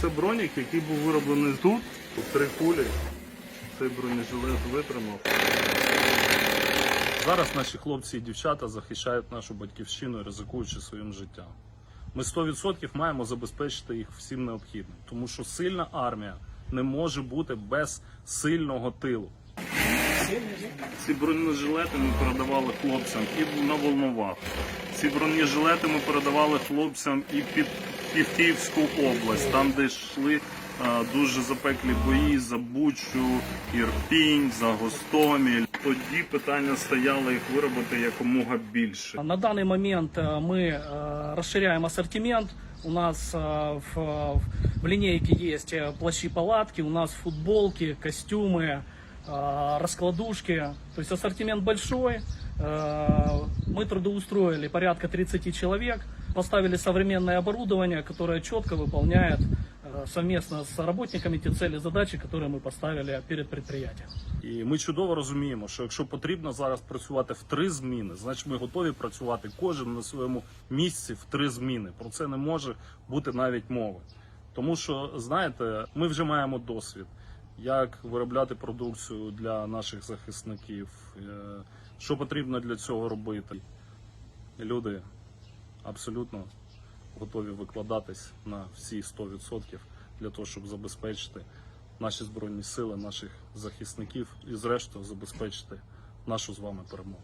це бронік, який був вироблений тут, у три кулі. Цей бронежилет витримав. Зараз наші хлопці і дівчата захищають нашу батьківщину, ризикуючи своїм життям. Ми 100% маємо забезпечити їх всім необхідним, тому що сильна армія не може бути без сильного тилу. Ці бронежилети ми передавали хлопцям і на Волновах. Ці бронежилети ми передавали хлопцям і під, під Київську область, там, де йшли е, дуже запеклі бої за Бучу, Ірпінь, за Гостоміль. Тоді питання стояло їх виробити якомога більше. На данный момент э, мы э, расширяем ассортимент. У нас э, в, в линейке есть э, плащи-палатки, у нас футболки, костюмы, э, раскладушки. То есть ассортимент большой. Э, Мы трудоустроили порядка 30 человек, поставили современное оборудование, которое четко выполняет э, совместно с работниками те цели, задачи, которые мы поставили перед предприятием. І ми чудово розуміємо, що якщо потрібно зараз працювати в три зміни, значить ми готові працювати кожен на своєму місці в три зміни. Про це не може бути навіть мови. Тому що, знаєте, ми вже маємо досвід, як виробляти продукцію для наших захисників, е, що потрібно для цього робити. Люди абсолютно готові викладатись на всі 100% для того, щоб забезпечити наші збройні сили, наших захисників і, зрештою, забезпечити нашу з вами перемогу.